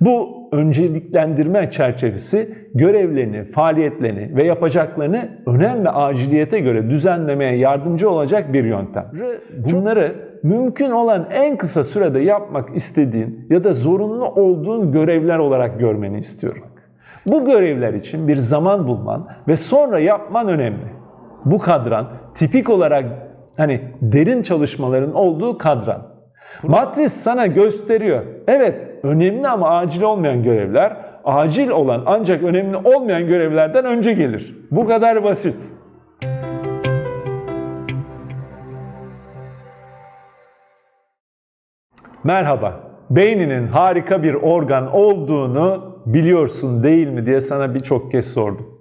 Bu önceliklendirme çerçevesi görevlerini, faaliyetlerini ve yapacaklarını önem ve aciliyete göre düzenlemeye yardımcı olacak bir yöntem. Bunları mümkün olan en kısa sürede yapmak istediğin ya da zorunlu olduğun görevler olarak görmeni istiyorum. Bu görevler için bir zaman bulman ve sonra yapman önemli. Bu kadran tipik olarak hani derin çalışmaların olduğu kadran. Matris sana gösteriyor. Evet, önemli ama acil olmayan görevler, acil olan ancak önemli olmayan görevlerden önce gelir. Bu kadar basit. Merhaba. Beyninin harika bir organ olduğunu biliyorsun değil mi diye sana birçok kez sordum.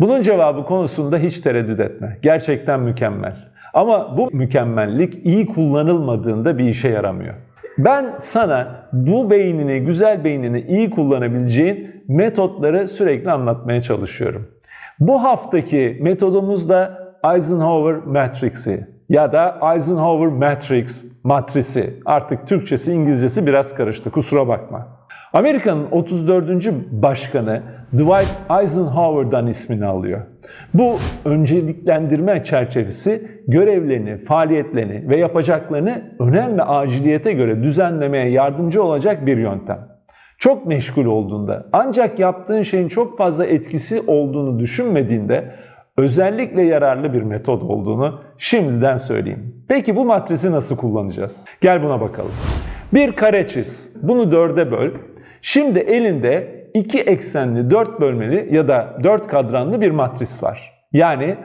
Bunun cevabı konusunda hiç tereddüt etme. Gerçekten mükemmel. Ama bu mükemmellik iyi kullanılmadığında bir işe yaramıyor. Ben sana bu beynini, güzel beynini iyi kullanabileceğin metotları sürekli anlatmaya çalışıyorum. Bu haftaki metodumuz da Eisenhower Matrix'i ya da Eisenhower Matrix matrisi. Artık Türkçesi, İngilizcesi biraz karıştı. Kusura bakma. Amerika'nın 34. başkanı Dwight Eisenhower'dan ismini alıyor. Bu önceliklendirme çerçevesi görevlerini, faaliyetlerini ve yapacaklarını önem ve aciliyete göre düzenlemeye yardımcı olacak bir yöntem. Çok meşgul olduğunda, ancak yaptığın şeyin çok fazla etkisi olduğunu düşünmediğinde özellikle yararlı bir metot olduğunu şimdiden söyleyeyim. Peki bu matrisi nasıl kullanacağız? Gel buna bakalım. Bir kare çiz. Bunu dörde böl. Şimdi elinde iki eksenli dört bölmeli ya da dört kadranlı bir matris var. Yani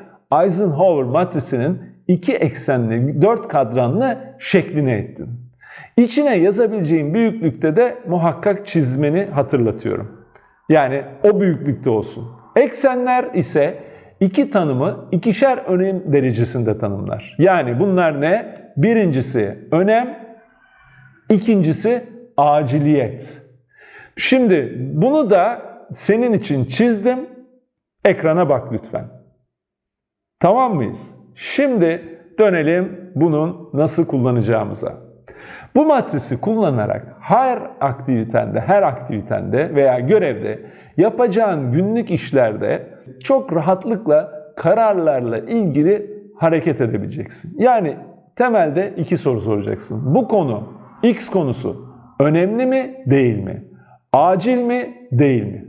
Eisenhower matrisinin iki eksenli dört kadranlı şeklini ettin. İçine yazabileceğin büyüklükte de muhakkak çizmeni hatırlatıyorum. Yani o büyüklükte olsun. Eksenler ise iki tanımı ikişer önem derecesinde tanımlar. Yani bunlar ne? Birincisi önem, ikincisi aciliyet. Şimdi bunu da senin için çizdim. Ekrana bak lütfen. Tamam mıyız? Şimdi dönelim bunun nasıl kullanacağımıza. Bu matrisi kullanarak her aktivitende, her aktivitende veya görevde yapacağın günlük işlerde çok rahatlıkla kararlarla ilgili hareket edebileceksin. Yani temelde iki soru soracaksın. Bu konu, X konusu önemli mi, değil mi? Acil mi, değil mi?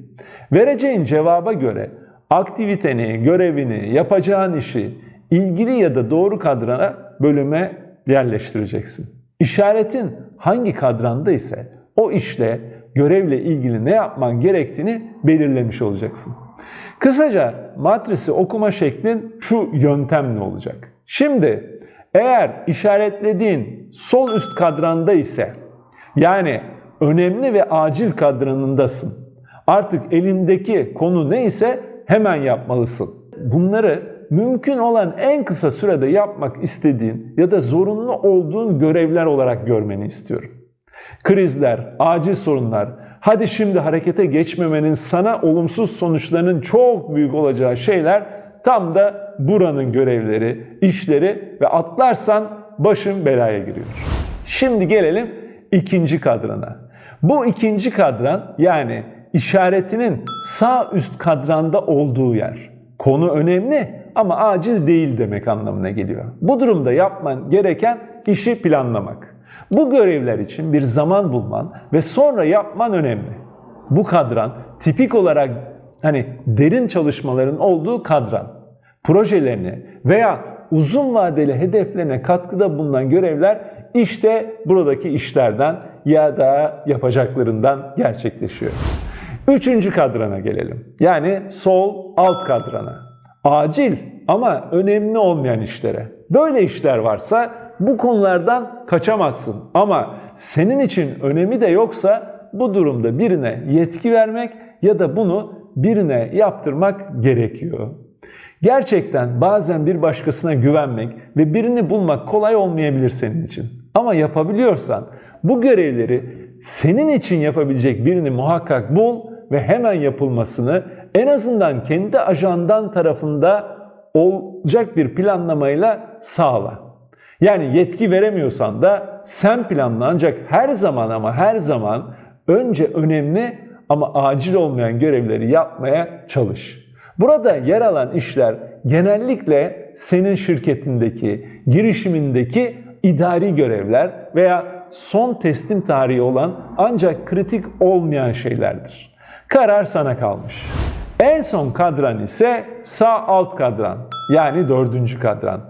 Vereceğin cevaba göre aktiviteni, görevini, yapacağın işi ilgili ya da doğru kadrana bölüme yerleştireceksin. İşaretin hangi kadranda ise o işle, görevle ilgili ne yapman gerektiğini belirlemiş olacaksın. Kısaca matrisi okuma şeklin şu yöntemle olacak. Şimdi eğer işaretlediğin sol üst kadranda ise yani önemli ve acil kadranındasın. Artık elindeki konu neyse hemen yapmalısın. Bunları mümkün olan en kısa sürede yapmak istediğin ya da zorunlu olduğun görevler olarak görmeni istiyorum. Krizler, acil sorunlar, hadi şimdi harekete geçmemenin sana olumsuz sonuçlarının çok büyük olacağı şeyler tam da buranın görevleri, işleri ve atlarsan başın belaya giriyor. Şimdi gelelim ikinci kadrana. Bu ikinci kadran yani işaretinin sağ üst kadranda olduğu yer. Konu önemli ama acil değil demek anlamına geliyor. Bu durumda yapman gereken işi planlamak. Bu görevler için bir zaman bulman ve sonra yapman önemli. Bu kadran tipik olarak hani derin çalışmaların olduğu kadran. Projelerini veya uzun vadeli hedeflerine katkıda bulunan görevler işte buradaki işlerden ya da yapacaklarından gerçekleşiyor. Üçüncü kadrana gelelim. Yani sol alt kadrana. Acil ama önemli olmayan işlere. Böyle işler varsa bu konulardan kaçamazsın. Ama senin için önemi de yoksa bu durumda birine yetki vermek ya da bunu birine yaptırmak gerekiyor. Gerçekten bazen bir başkasına güvenmek ve birini bulmak kolay olmayabilir senin için. Ama yapabiliyorsan bu görevleri senin için yapabilecek birini muhakkak bul ve hemen yapılmasını en azından kendi ajandan tarafında olacak bir planlamayla sağla. Yani yetki veremiyorsan da sen planla ancak her zaman ama her zaman önce önemli ama acil olmayan görevleri yapmaya çalış. Burada yer alan işler genellikle senin şirketindeki, girişimindeki idari görevler veya son teslim tarihi olan ancak kritik olmayan şeylerdir. Karar sana kalmış. En son kadran ise sağ alt kadran yani dördüncü kadran.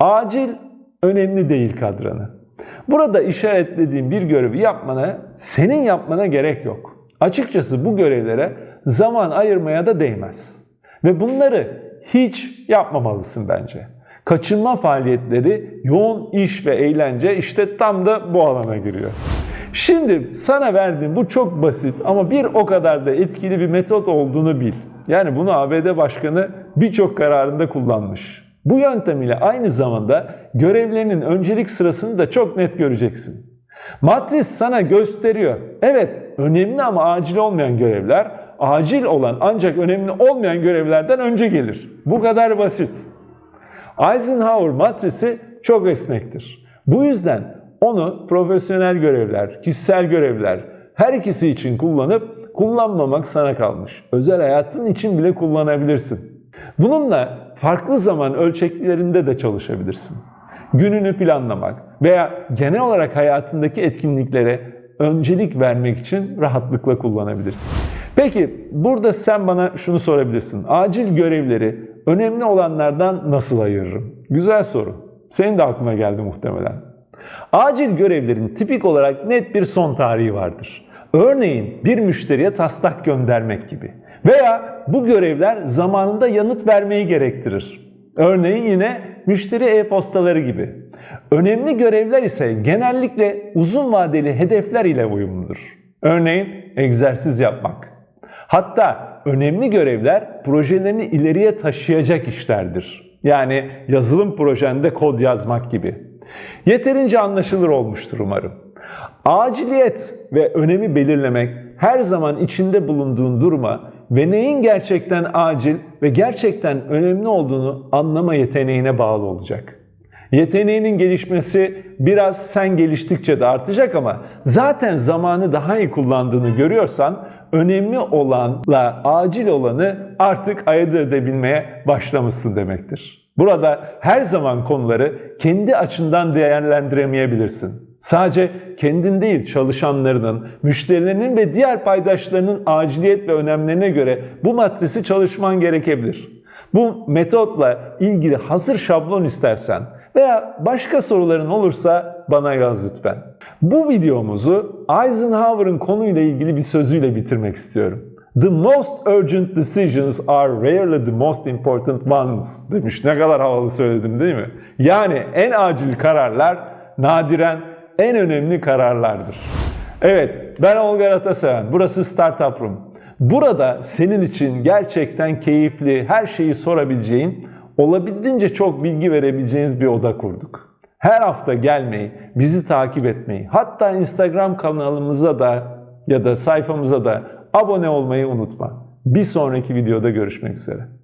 Acil önemli değil kadranı. Burada işaretlediğim bir görevi yapmana, senin yapmana gerek yok. Açıkçası bu görevlere zaman ayırmaya da değmez. Ve bunları hiç yapmamalısın bence. Kaçınma faaliyetleri, yoğun iş ve eğlence işte tam da bu alana giriyor. Şimdi sana verdiğim bu çok basit ama bir o kadar da etkili bir metot olduğunu bil. Yani bunu ABD Başkanı birçok kararında kullanmış. Bu yöntem ile aynı zamanda görevlerinin öncelik sırasını da çok net göreceksin. Matris sana gösteriyor. Evet, önemli ama acil olmayan görevler, acil olan ancak önemli olmayan görevlerden önce gelir. Bu kadar basit. Eisenhower matrisi çok esnektir. Bu yüzden onu profesyonel görevler, kişisel görevler her ikisi için kullanıp kullanmamak sana kalmış. Özel hayatın için bile kullanabilirsin. Bununla farklı zaman ölçeklerinde de çalışabilirsin. Gününü planlamak veya genel olarak hayatındaki etkinliklere öncelik vermek için rahatlıkla kullanabilirsin. Peki burada sen bana şunu sorabilirsin. Acil görevleri önemli olanlardan nasıl ayırırım? Güzel soru. Senin de aklına geldi muhtemelen. Acil görevlerin tipik olarak net bir son tarihi vardır. Örneğin bir müşteriye taslak göndermek gibi. Veya bu görevler zamanında yanıt vermeyi gerektirir. Örneğin yine müşteri e-postaları gibi. Önemli görevler ise genellikle uzun vadeli hedefler ile uyumludur. Örneğin egzersiz yapmak. Hatta önemli görevler projelerini ileriye taşıyacak işlerdir. Yani yazılım projende kod yazmak gibi. Yeterince anlaşılır olmuştur umarım. Aciliyet ve önemi belirlemek her zaman içinde bulunduğun duruma ve neyin gerçekten acil ve gerçekten önemli olduğunu anlama yeteneğine bağlı olacak. Yeteneğinin gelişmesi biraz sen geliştikçe de artacak ama zaten zamanı daha iyi kullandığını görüyorsan önemli olanla acil olanı artık ayırt edebilmeye başlamışsın demektir. Burada her zaman konuları kendi açından değerlendiremeyebilirsin. Sadece kendin değil çalışanlarının, müşterilerinin ve diğer paydaşlarının aciliyet ve önemlerine göre bu matrisi çalışman gerekebilir. Bu metotla ilgili hazır şablon istersen veya başka soruların olursa bana yaz lütfen. Bu videomuzu Eisenhower'ın konuyla ilgili bir sözüyle bitirmek istiyorum. The most urgent decisions are rarely the most important ones demiş. Ne kadar havalı söyledim değil mi? Yani en acil kararlar nadiren en önemli kararlardır. Evet, ben Olga Ataseven. Burası Startup Room. Burada senin için gerçekten keyifli, her şeyi sorabileceğin, olabildiğince çok bilgi verebileceğiniz bir oda kurduk. Her hafta gelmeyi, bizi takip etmeyi, hatta Instagram kanalımıza da ya da sayfamıza da abone olmayı unutma. Bir sonraki videoda görüşmek üzere.